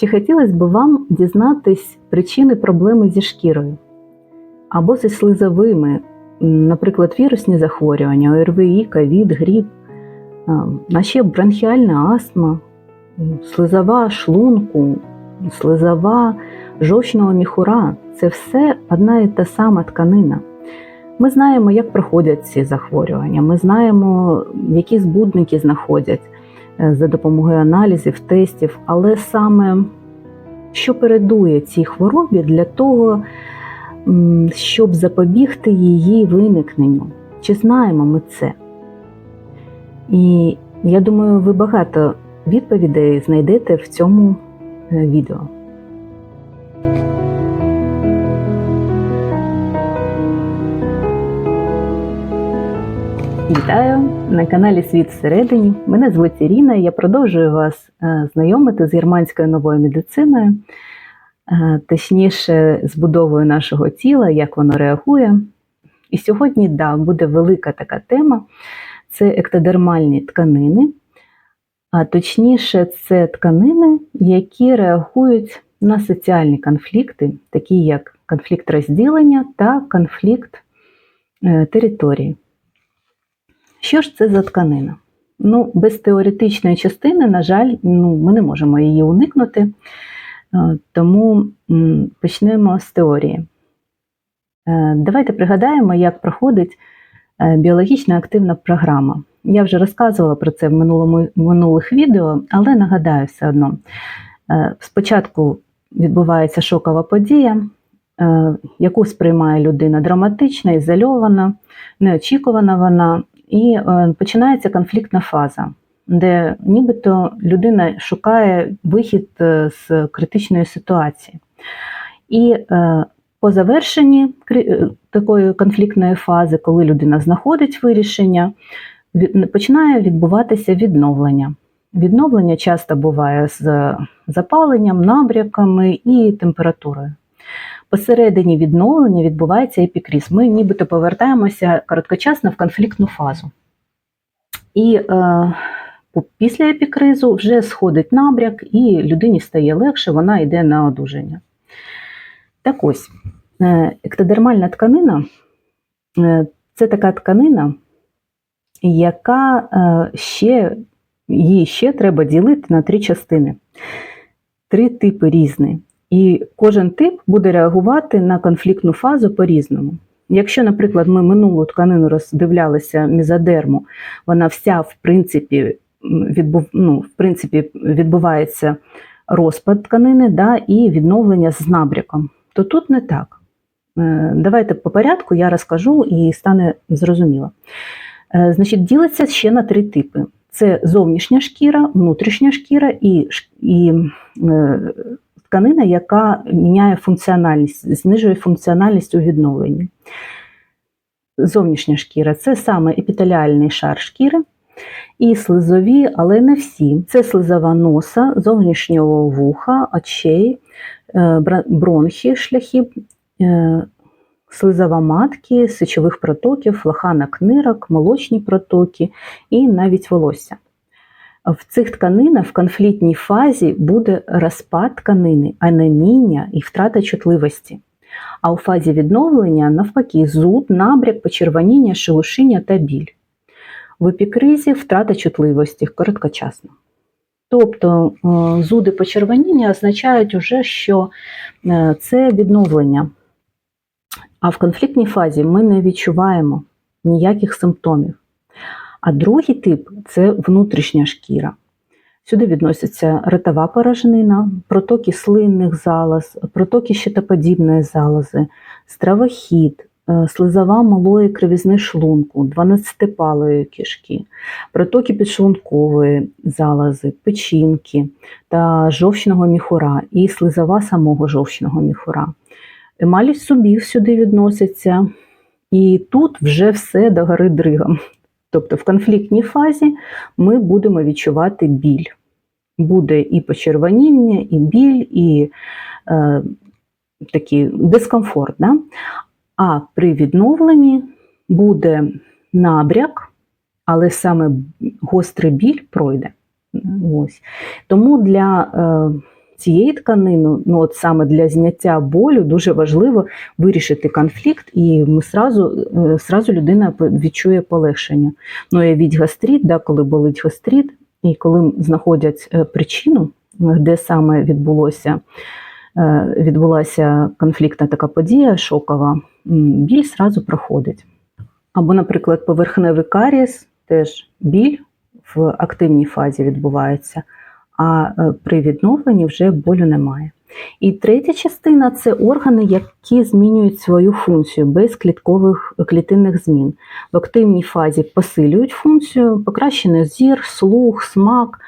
Чи хотілося б вам дізнатись причини проблеми зі шкірою? Або зі слизовими, наприклад, вірусні захворювання, ОРВІ, ковід, гріп, а, ще бронхіальна астма, слизова шлунку, слизова жовчного міхура це все одна і та сама тканина. Ми знаємо, як проходять ці захворювання, ми знаємо, які збудники знаходять за допомогою аналізів, тестів, але саме що передує цій хворобі для того, щоб запобігти її виникненню. Чи знаємо ми це? І я думаю, ви багато відповідей знайдете в цьому е, відео. Вітаю на каналі Світ всередині. Мене звуть Ірина. і Я продовжую вас е, знайомити з германською новою медициною, е, точніше, з будовою нашого тіла, як воно реагує. І сьогодні, да, буде велика така тема: це ектодермальні тканини, а точніше, це тканини, які реагують на соціальні конфлікти, такі як конфлікт розділення та конфлікт е, території. Що ж це за тканина? Ну, без теоретичної частини, на жаль, ну, ми не можемо її уникнути, е, тому почнемо з теорії. Е, Давайте пригадаємо, як проходить е, біологічна активна програма. Я вже розказувала про це в минулому, минулих відео, але нагадаю все одно. Спочатку відбувається шокова подія, яку сприймає людина драматична, ізольована, неочікувана вона, і е, починається конфліктна фаза, де нібито людина шукає вихід е, з критичної ситуації. І е, по завершенні такої конфліктної фази, коли людина знаходить вирішення, починає відбуватися відновлення. Відновлення часто буває з запаленням, набряками і температурою. Посередині відновлення відбувається епікриз. Ми нібито повертаємося короткочасно в конфліктну фазу. І е, після епікризу вже сходить набряк, і людині стає легше, вона йде на одужання. Так ось, е, ектодермальна тканина е, це така тканина, яка е, ще, її ще треба ділити на три частини. Три типи різні. І кожен тип буде реагувати на конфліктну фазу по-різному. Якщо, наприклад, ми минулу тканину роздивлялися мізодерму, вона вся, в принципі, відбув, ну, в принципі, відбувається розпад тканини да, і відновлення з набряком, то тут не так. Е, Давайте по порядку я розкажу і стане зрозуміло. Е, Значить, ділиться ще на три типи: це зовнішня шкіра, внутрішня шкіра і, і е, тканина, яка міняє функціональність, знижує функціональність у відновленні. Зовнішня шкіра це саме епітеліальний шар шкіри і слизові, але не всі. Це слизова носа, зовнішнього вуха, очей, е, бронхи, шляхи, е, слизова матки, сечових протоків, лоханок нирок, молочні протоки і навіть волосся. В цих тканинах в конфліктній фазі буде розпад тканини, анеміння і втрата чутливості. А у фазі відновлення, навпаки, зуд, набряк, почервоніння, шелушіння та біль. В епікризі втрата чутливості короткочасно. Тобто е, зуди почервоніння означають уже, що е, це відновлення. А в конфліктній фазі ми не відчуваємо ніяких симптомів. А другий тип це внутрішня шкіра. Сюди відносяться ротова порожнина, протоки слинних залоз, протоки щитоподібної залози, стравохід, е, слизова малої кривізни шлунку, 12-палої кишки, протоки підшлункової залози, печінки та жовчного міхура і слизова самого жовчного міхура. Емалі зубів сюди відносяться, і тут вже все догори дригом. Тобто в конфліктній фазі ми будемо відчувати біль. Буде і почервоніння, і біль, і е, такий дискомфорт. Да? А при відновленні буде набряк, але саме гострий біль пройде. Ось. Тому для е, цієї тканини, ну от саме для зняття болю, дуже важливо вирішити конфлікт, і ми сразу, е, сразу людина відчує полегшення. Ну, уявіть гастрит, да, коли болить гастрит, і коли знаходять е, причину, де саме відбулося. е, Відбулася конфліктна така подія шокова, біль сразу проходить. Або, наприклад, поверхневий карієс, теж біль в активній фазі відбувається, а е, при відновленні вже болю немає. І третя частина це органи, які змінюють свою функцію без кліткових клітинних змін. В активній фазі посилюють функцію, покращений зір, слух, смак.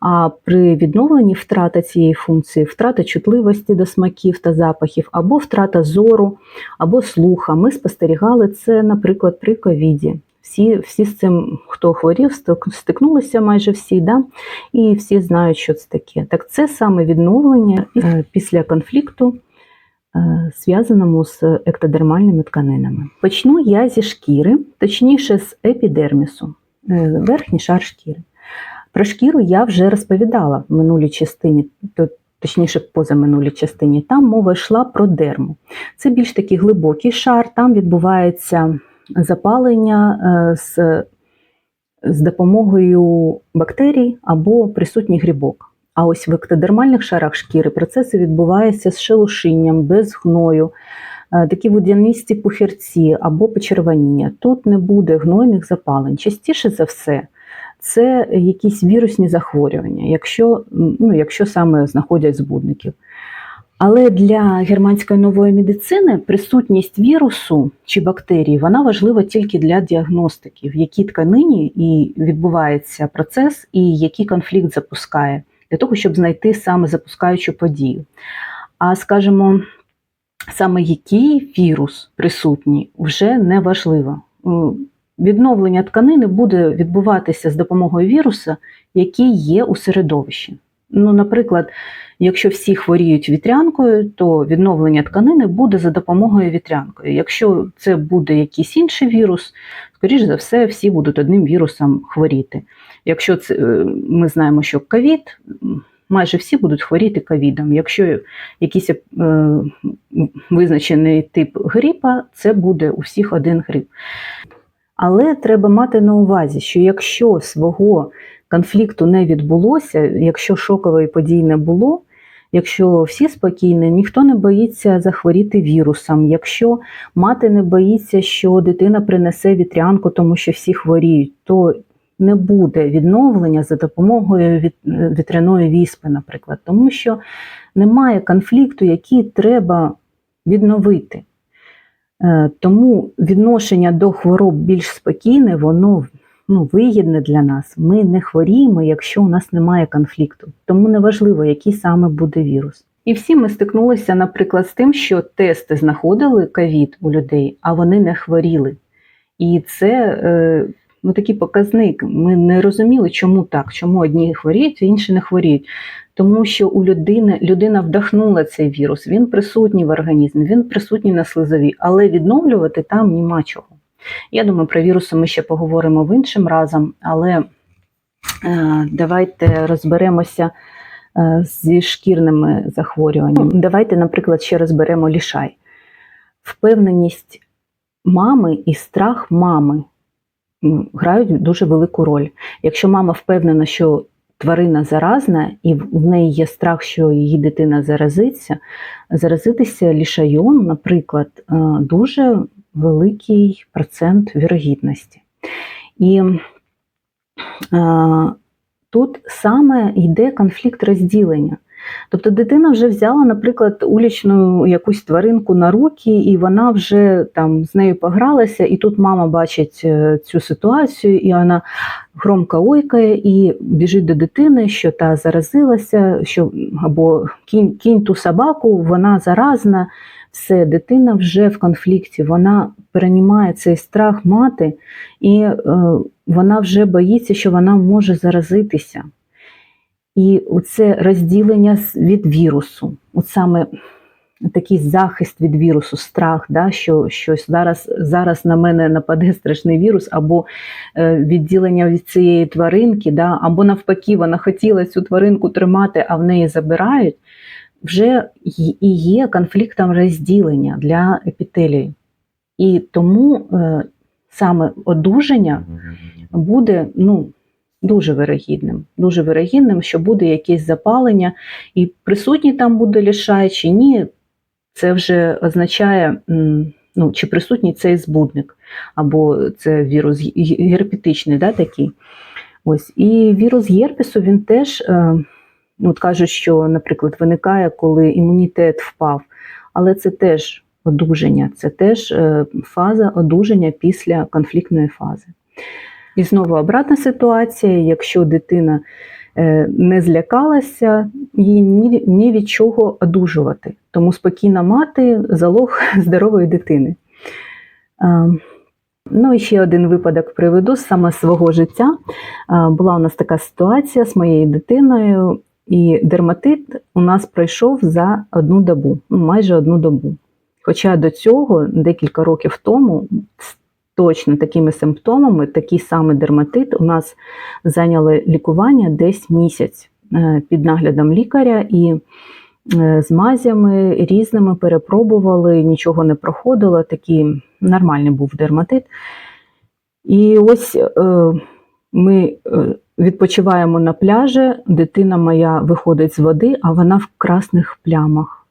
А при відновленні втрата цієї функції, втрата чутливості до смаків та запахів, або втрата зору, або слуха. Ми спостерігали це, наприклад, при ковіді. Всі, всі з цим, хто хворів, стикнулися майже всі, да? і всі знають, що це таке. Так це саме відновлення е, після конфлікту, е, зв'язаному з ектодермальними тканинами. Почну я зі шкіри, точніше з епідермісу, е, верхній шар шкіри. Про шкіру я вже розповідала в минулій частині, то- точніше, позаминулій частині. Там мова йшла про дерму. Це більш такий глибокий шар, там відбувається запалення е, з, з допомогою бактерій або присутній грибок. А ось в ектодермальних шарах шкіри процеси відбуваються з шелушинням, без гною, е, такі водянисті пухирці або почервоніння. Тут не буде гнойних запалень. Частіше за все, це якісь вірусні захворювання, якщо, ну, якщо саме знаходять збудників. Але для германської нової медицини присутність вірусу чи бактерій вона важлива тільки для діагностики, в якій тканині і відбувається процес, і який конфлікт запускає, для того, щоб знайти саме запускаючу подію. А скажімо, саме який вірус присутній, вже не важливо. Відновлення тканини буде відбуватися з допомогою віруса, який є у середовищі. Ну, наприклад, якщо всі хворіють вітрянкою, то відновлення тканини буде за допомогою вітрянкою. Якщо це буде якийсь інший вірус, скоріш за все, всі будуть одним вірусом хворіти. Якщо це, е, ми знаємо, що ковід, майже всі будуть хворіти ковідом. Якщо якийсь е, визначений тип грипа, це буде у всіх один грип. Але треба мати на увазі, що якщо свого конфлікту не відбулося, якщо шокової події не було, якщо всі спокійні, ніхто не боїться захворіти вірусом, якщо мати не боїться, що дитина принесе вітрянку, тому що всі хворіють, то не буде відновлення за допомогою вітряної віспи, наприклад, тому що немає конфлікту, який треба відновити. Е, Тому відношення до хвороб більш спокійне, воно ну, вигідне для нас. Ми не хворіємо, якщо у нас немає конфлікту. Тому неважливо, який саме буде вірус. І всі ми стикнулися, наприклад, з тим, що тести знаходили ковід у людей, а вони не хворіли. І це е, ну, такий показник. Ми не розуміли, чому так, чому одні хворіють, а інші не хворіють. Тому що у людини людина вдохнула цей вірус, він присутній в організмі, він присутній на слизові, але відновлювати там нема чого. Я думаю, про віруси ми ще поговоримо в іншим разом, але е, давайте розберемося е, зі шкірними захворюваннями. Давайте, наприклад, ще розберемо лішай. Впевненість мами і страх мами грають дуже велику роль. Якщо мама впевнена, що тварина заразна, і в неї є страх, що її дитина заразиться, заразитися лішайом, наприклад, е, дуже великий процент вірогідності. І е, тут саме йде конфлікт розділення. Тобто дитина вже взяла, наприклад, улічну якусь тваринку на руки, і вона вже там з нею погралася, і тут мама бачить е, цю ситуацію, і вона громко ойкає і біжить до дитини, що та заразилася, що або кінь, кінь ту собаку, вона заразна. Все, дитина вже в конфлікті, вона переймає цей страх мати, і е, вона вже боїться, що вона може заразитися. І це розділення від вірусу. От саме такий захист від вірусу, страх, да, що щось зараз, зараз на мене нападе страшний вірус, або е, відділення від цієї тваринки, да, або навпаки, вона хотіла цю тваринку тримати, а в неї забирають, вже і є конфліктом розділення для епітелії. І тому е, саме одужання буде ну, дуже вирогідним. Дуже вирогідним, що буде якесь запалення, і присутній там буде лішай чи ні, це вже означає, ну, чи присутній цей збудник, або це вірус ге- герпетичний, да, такий. Ось. І вірус герпесу він теж, е, ну, от кажуть, що, наприклад, виникає, коли імунітет впав, але це теж одужання, це теж е, фаза одужання після конфліктної фази. І знову обратна ситуація, якщо дитина е, не злякалася, їй ні, від чого одужувати. Тому спокійна мати залог здорової дитини. Е, Ну і ще один випадок приведу саме свого життя. Е, Була у нас така ситуація з моєю дитиною, і дерматит у нас пройшов за одну добу, ну, майже одну добу. Хоча до цього, декілька років тому, точно такими симптомами, такий самий дерматит у нас зайняли лікування десь місяць е, під наглядом лікаря і е, з мазями різними перепробували, нічого не проходило, такий нормальний був дерматит. І ось е, ми відпочиваємо на пляжі, дитина моя виходить з води, а вона в красних плямах.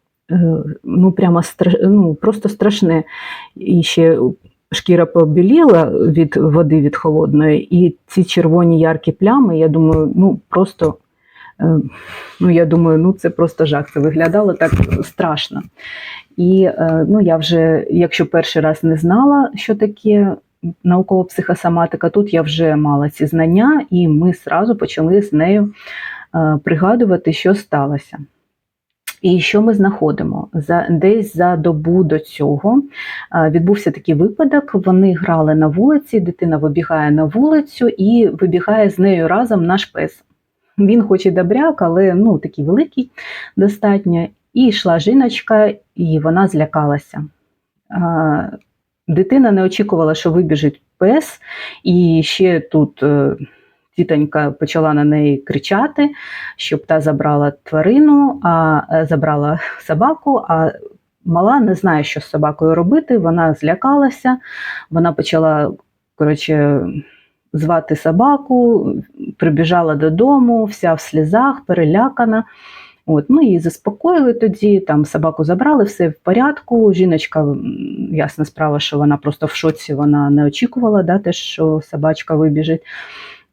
Ну, прямо стра... ну, просто страшне. І ще шкіра побіліла від води від холодної, і ці червоні яркі плями, я думаю, ну просто. е, Ну, я думаю, ну це просто жах. Це виглядало так страшно. І е, ну, я вже, якщо перший раз не знала, що таке наукова психосоматика, тут я вже мала ці знання, і ми зразу почали з нею е, пригадувати, що сталося. І що ми знаходимо? За, десь за добу до цього відбувся такий випадок. Вони грали на вулиці, дитина вибігає на вулицю і вибігає з нею разом наш пес. Він хоч і добряк, але ну, такий великий достатньо. І йшла жіночка, і вона злякалася. Дитина не очікувала, що вибіжить пес, і ще тут е, тітонька почала на неї кричати, щоб та забрала тварину, а е, забрала собаку. А мала не знає, що з собакою робити. Вона злякалася, вона почала коротше, звати собаку, прибіжала додому, вся в слізах, перелякана. От, ну її заспокоїли тоді, там собаку забрали, все в порядку. Жіночка, ясна справа, що вона просто в шоці, вона не очікувала, да, те, що собачка вибіжить.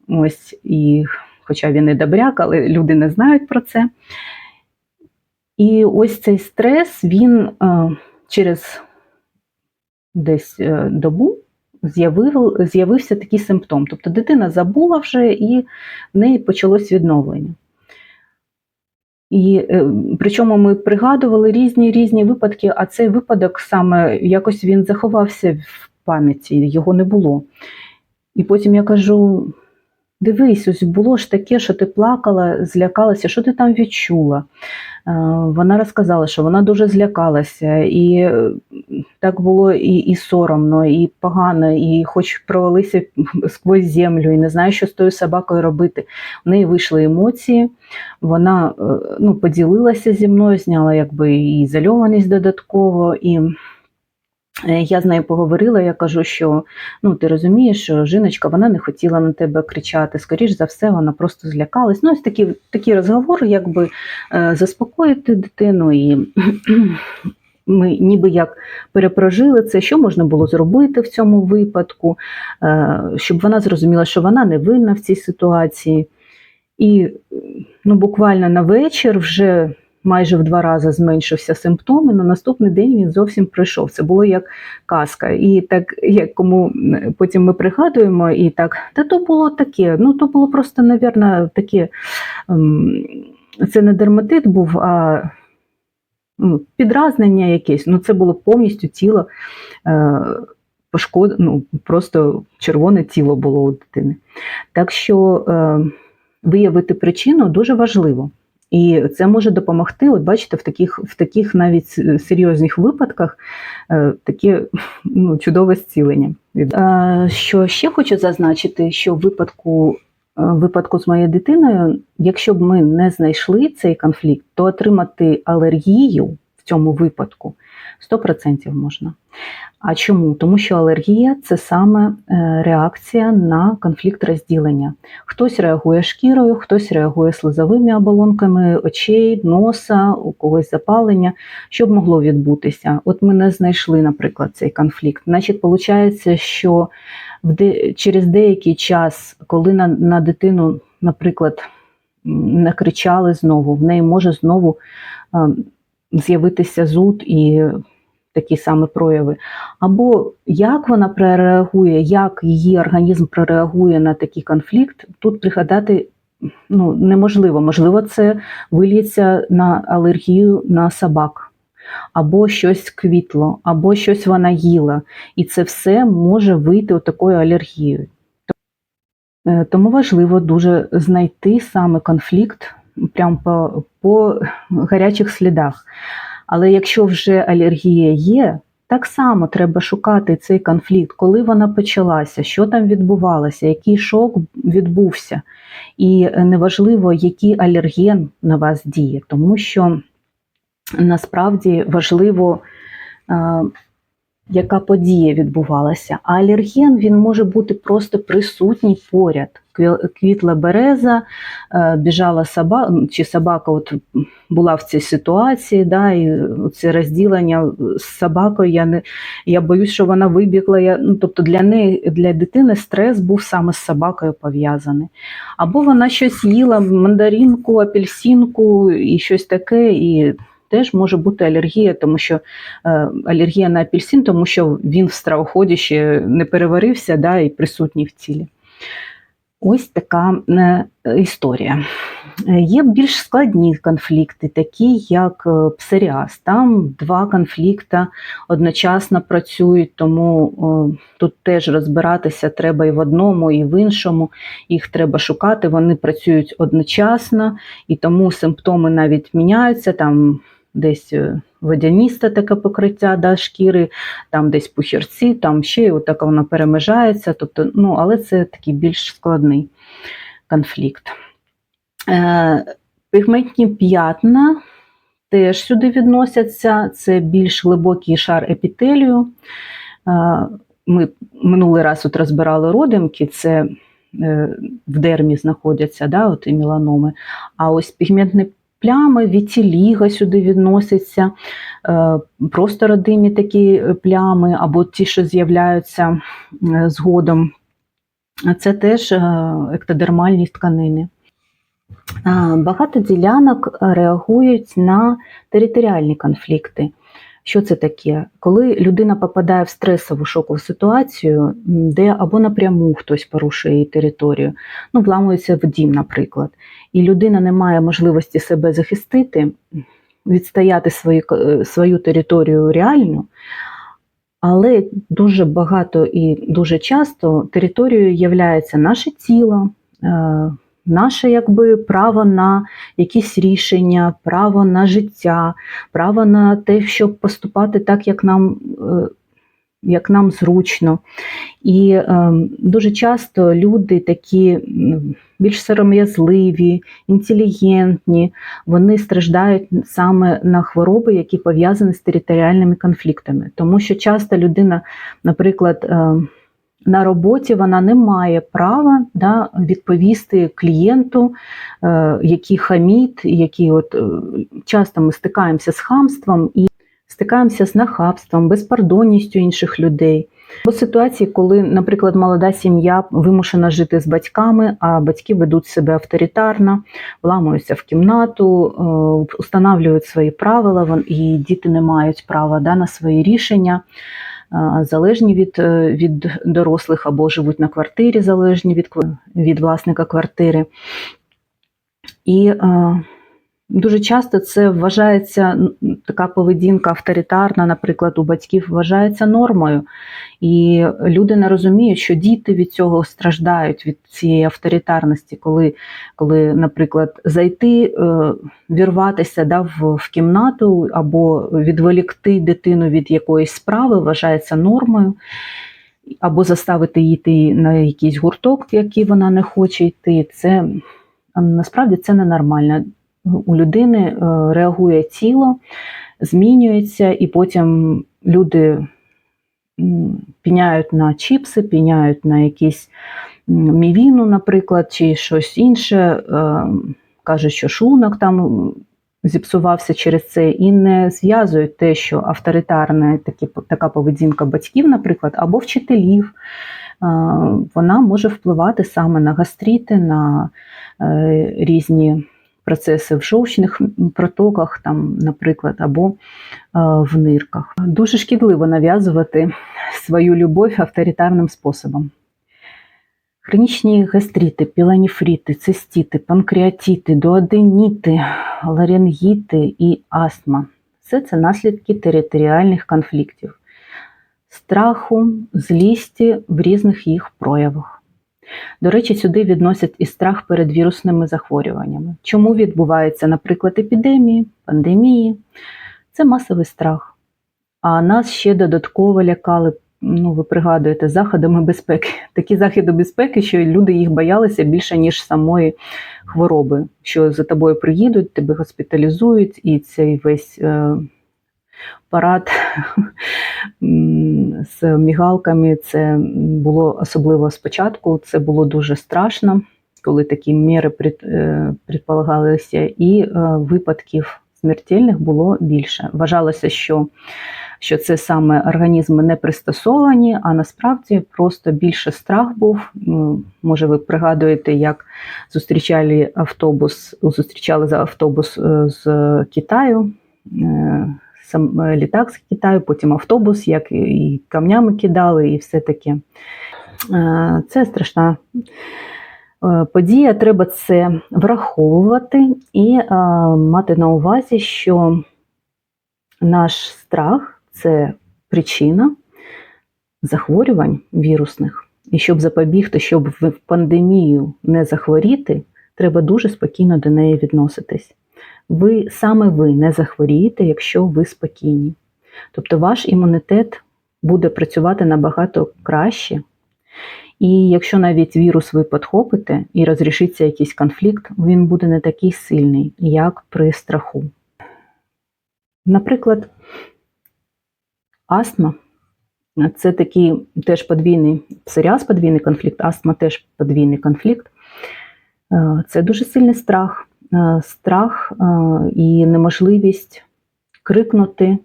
Ось, і, хоча він і добряк, але люди не знають про це. І ось цей стрес, він е, через десь е, добу з'явив, з'явився такий симптом. Тобто дитина забула вже і в неї почалось відновлення. І е, причому ми пригадували різні різні випадки, а цей випадок саме якось він заховався в пам'яті, його не було. І потім я кажу: дивись, ось було ж таке, що ти плакала, злякалася, що ти там відчула. Е, Вона розказала, що вона дуже злякалася, і е, так було і, і соромно, і погано, і хоч провалися сквозь землю, і не знаю, що з тою собакою робити. У неї вийшли емоції, вона е, ну, поділилася зі мною, зняла якби і ізольованість додатково. І я з нею поговорила, я кажу, що ну, ти розумієш, що жіночка вона не хотіла на тебе кричати, скоріш за все, вона просто злякалась. Ну, ось такі, такі розговори, якби е, заспокоїти дитину і. Ми ніби як перепрожили це, що можна було зробити в цьому випадку, е, щоб вона зрозуміла, що вона не винна в цій ситуації. І ну, буквально на вечір вже майже в два рази зменшився симптом, і на наступний день він зовсім прийшов. Це було як казка. І так, як кому потім ми пригадуємо, і так, та то було таке, ну то було просто, навірно, таке, ем, це не дерматит був, а ну, підразнення якесь. Ну, це було повністю тіло. Е, пошкод... ну, просто червоне тіло було у дитини. Так що е, виявити причину дуже важливо. І це може допомогти, от бачите, в таких в таких навіть серйозних випадках е, таке ну, чудове зцілення. Від- Е, Що ще хочу зазначити, що в випадку, е, випадку з моєю дитиною, якщо б ми не знайшли цей конфлікт, то отримати алергію в цьому випадку 100% можна. А чому? Тому що алергія це саме е, реакція на конфлікт розділення. Хтось реагує шкірою, хтось реагує слизовими оболонками очей, носа, у когось запалення. Що б могло відбутися? От ми не знайшли, наприклад, цей конфлікт. Значить, виходить, що через деякий час, коли на, на дитину, наприклад, накричали знову, в неї може знову е, з'явитися зуд і такі самі прояви. Або як вона прореагує, як її організм прореагує на такий конфлікт, тут пригадати ну, неможливо. Можливо, це виліється на алергію на собак, або щось квітло, або щось вона їла. І це все може вийти такою алергією. Е, Тому важливо дуже знайти саме конфлікт прямо по, по гарячих слідах. Але якщо вже алергія є, так само треба шукати цей конфлікт, коли вона почалася, що там відбувалося, який шок відбувся. І неважливо, який алерген на вас діє, тому що насправді важливо, е, яка подія відбувалася. А алерген він може бути просто присутній поряд. Кві- Квітла береза, е, біжала собака, чи собака от була в цій ситуації, да, і це розділення з собакою. Я не я боюсь, що вона вибігла. Я, ну, тобто для неї, для дитини стрес був саме з собакою пов'язаний. Або вона щось їла, мандаринку, апельсинку і щось таке. і Теж може бути алергія, тому що е, алергія на апельсин, тому що він в стравоході ще не переварився да, і присутній в тілі. Ось така е, історія. Е, Є більш складні конфлікти, такі як е, псоріаз. Там два конфлікти одночасно працюють, тому тут теж розбиратися треба і в одному, і в іншому. Їх треба шукати. Вони працюють одночасно, і тому симптоми навіть міняються. Там десь е, водяністе таке покриття да, шкіри, там десь пухірці, там ще й отак воно перемежається. Тобто, ну, але це такий більш складний конфлікт. Е, Пігментні п'ятна теж сюди відносяться. Це більш глибокий шар епітелію. Е, Ми минулий раз от розбирали родимки, це е, в дермі знаходяться да, от і меланоми. А ось пігментні плями, вітіліга сюди відноситься, е, просто родимі такі плями, або ті, що з'являються згодом. Це теж ектодермальні тканини. Багато ділянок реагують на територіальні конфлікти. Що це таке? Коли людина попадає в стресову шокову ситуацію, де або напряму хтось порушує її територію, ну, вламується в дім, наприклад, і людина не має можливості себе захистити, відстояти свої, е, свою територію реально, але дуже багато і дуже часто територією є наше тіло, е, наше якби право на якісь рішення, право на життя, право на те, щоб поступати так, як нам, е, як нам зручно. І е, дуже часто люди такі більш сором'язливі, інтелігентні, вони страждають саме на хвороби, які пов'язані з територіальними конфліктами. Тому що часто людина, наприклад, е, на роботі вона не має права да, відповісти клієнту, е, який хаміт, який от е, часто ми стикаємося з хамством і стикаємося з нахабством, безпардонністю інших людей. Бо ситуації, коли, наприклад, молода сім'я вимушена жити з батьками, а батьки ведуть себе авторитарно, вламуються в кімнату, е, встановлюють свої правила, і діти не мають права да, на свої рішення залежні від, е, від дорослих або живуть на квартирі, залежні від, від власника квартири. І е, Дуже часто це вважається така поведінка авторитарна, наприклад, у батьків вважається нормою. І люди не розуміють, що діти від цього страждають від цієї авторитарності, коли, коли наприклад, зайти, е, вірватися да, в, в кімнату або відволікти дитину від якоїсь справи вважається нормою, або заставити її йти на якийсь гурток, який вона не хоче йти. Це насправді це ненормально. У людини е, реагує тіло, змінюється, і потім люди піняють на чіпси, піняють на якісь мівіну, наприклад, чи щось інше. е, Кажуть, що шлунок там зіпсувався через це, і не зв'язують те, що авторитарна така поведінка батьків, наприклад, або вчителів, е, вона може впливати саме на гастріти, на різні процеси в жовчних протоках, там, наприклад, або е, в нирках. Дуже шкідливо нав'язувати свою любов авторитарним способом. Хронічні гастрити, пілоніфрити, цистіти, панкреатити, дуоденіти, ларингіти і астма все це наслідки територіальних конфліктів, страху, злісті в різних їх проявах. До речі, сюди відносять і страх перед вірусними захворюваннями. Чому відбуваються, наприклад, епідемії, пандемії? Це масовий страх. А нас ще додатково лякали, ну, ви пригадуєте, заходами безпеки. Такі заходи безпеки, що люди їх боялися більше, ніж самої хвороби, що за тобою приїдуть, тебе госпіталізують, і цей весь е, парад з мігалками. Це було особливо спочатку. Це було дуже страшно, коли такі міри е, предполагалися, і е, випадків смертельних було більше. Вважалося, що, що це саме організми не пристосовані, а насправді просто більше страх був. Може, ви пригадуєте, як зустрічали автобус, зустрічали за автобус е, з Китаю. Сам е, літак з Китаю, потім автобус, як і- камнями кидали, і все таке. Це страшна е, подія. Треба це враховувати і е, мати на увазі, що наш страх це причина захворювань вірусних. І щоб запобігти, щоб в пандемію не захворіти, треба дуже спокійно до неї відноситись. Ви саме ви не захворієте, якщо ви спокійні. Тобто ваш імунітет буде працювати набагато краще. І якщо навіть вірус ви підхопите і розрішиться якийсь конфлікт, він буде не такий сильний, як при страху. Наприклад, астма це такий теж подвійний псоріаз, подвійний конфлікт, астма теж подвійний конфлікт. Е, Це дуже сильний страх, страх е, і неможливість крикнути,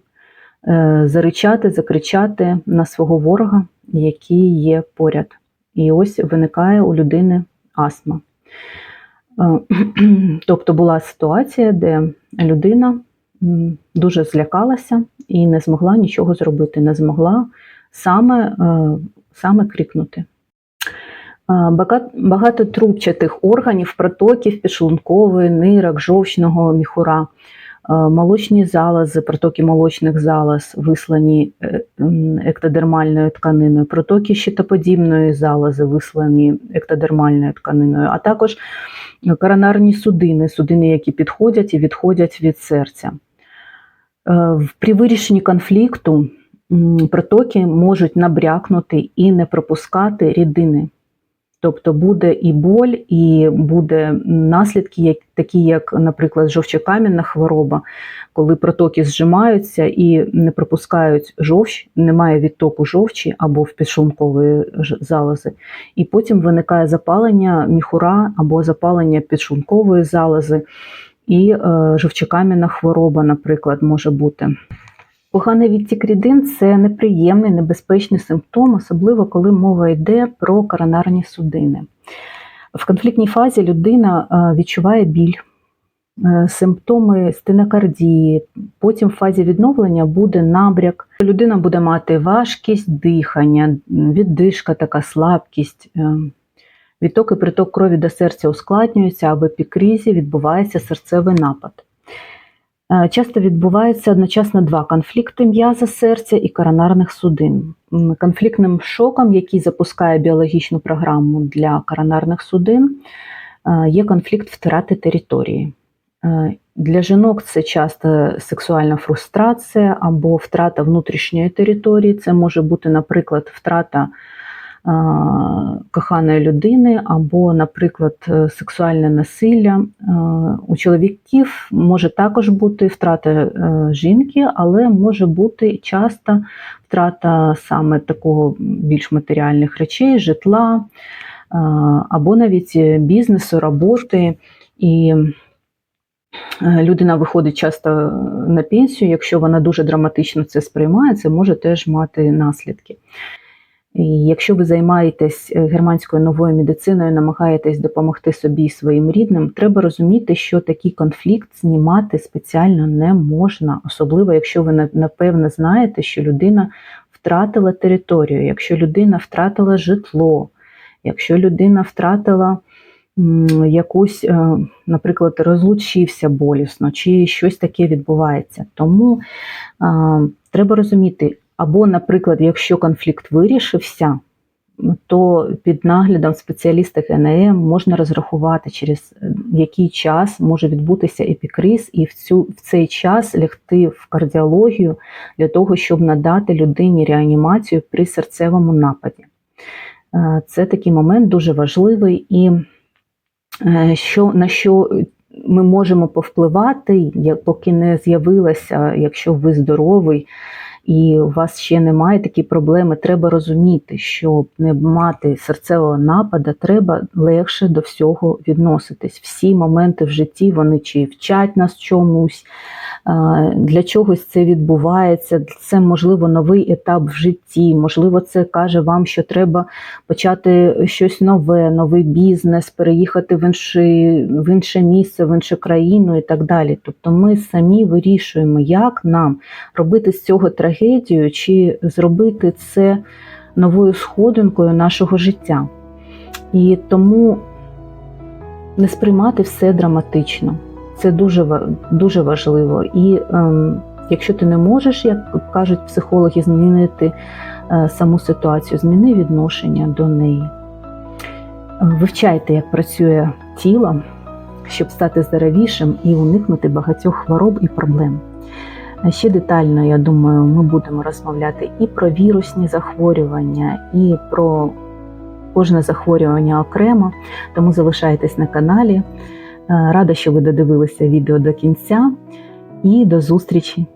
е, заричати, закричати на свого ворога, який є поряд. І ось виникає у людини астма. Е, Тобто була ситуація, де людина дуже злякалася і не змогла нічого зробити, не змогла саме, е, саме крикнути. Бага- Багато трубчатих органів, протоків підшлункової, нирок, жовчного міхура, молочні залози, протоки молочних залоз, вислані е, ектодермальною тканиною, протоки щитоподібної залози, вислані ектодермальною тканиною, а також коронарні судини, судини, які підходять і відходять від серця. Е, При вирішенні конфлікту протоки можуть набрякнути і не пропускати рідини. Тобто буде і боль, і буде наслідки, такі як, наприклад, жовчокам'яна хвороба, коли протоки зжимаються і не пропускають жовч, немає відтоку жовчі або в підшлункової залози. І потім виникає запалення міхура або запалення підшлункової залози, і е, жовчокам'яна хвороба, наприклад, може бути. Поганий відтік рідин це неприємний, небезпечний симптом, особливо коли мова йде про коронарні судини. В конфліктній фазі людина е, відчуває біль, е, симптоми стенокардії. Потім в фазі відновлення буде набряк. Людина буде мати важкість дихання, віддишка, така слабкість. е, Відток і приток крові до серця ускладнюється, а в епікризі відбувається серцевий напад. Е, Часто відбуваються одночасно два конфлікти м'яза серця і коронарних судин. Конфліктним шоком, який запускає біологічну програму для коронарних судин, е, є конфлікт втрати території. Е, Для жінок це часто сексуальна фрустрація або втрата внутрішньої території. Це може бути, наприклад, втрата коханої людини, або, наприклад, е, сексуальне насилля. Е, У чоловіків може також бути втрата е, жінки, але може бути часто втрата саме такого більш матеріальних речей, житла, е, або навіть е, бізнесу, роботи. І е, людина виходить часто на пенсію, якщо вона дуже драматично це сприймає, це може теж мати наслідки. Якщо ви займаєтесь е, германською новою медициною, намагаєтесь допомогти собі і своїм рідним, треба розуміти, що такий конфлікт знімати спеціально не можна, особливо якщо ви на- напевно знаєте, що людина втратила територію, якщо людина втратила житло, якщо людина втратила якусь, е, наприклад, розлучився болісно, чи щось таке відбувається. Тому треба розуміти, або, наприклад, якщо конфлікт вирішився, то під наглядом спеціаліста ГНЕМ можна розрахувати, через е, який час може відбутися епікриз, і в, цю, в цей час лягти в кардіологію для того, щоб надати людині реанімацію при серцевому нападі. Е, Це такий момент дуже важливий, і е, що, на що ми можемо повпливати, поки не з'явилася, якщо ви здоровий і у вас ще немає такі проблеми, треба розуміти, щоб не мати серцевого нападу, треба легше до всього відноситись. Всі моменти в житті вони чи вчать нас чомусь, для чогось це відбувається. Це можливо новий етап в житті. Можливо, це каже вам, що треба почати щось нове, новий бізнес, переїхати в інше, в інше місце, в іншу країну і так далі. Тобто ми самі вирішуємо, як нам робити з цього трагедію, чи зробити це новою сходинкою нашого життя. І тому не сприймати все драматично. Це дуже, дуже важливо. І ем, якщо ти не можеш, як кажуть психологи, змінити е, саму ситуацію, зміни відношення до неї. Вивчайте, як працює тіло, щоб стати здоровішим і уникнути багатьох хвороб і проблем. Е, Ще детально, я думаю, ми будемо розмовляти і про вірусні захворювання, і про кожне захворювання окремо. Тому залишайтесь на каналі. Е, Рада, що ви додивилися відео до кінця. І до зустрічі!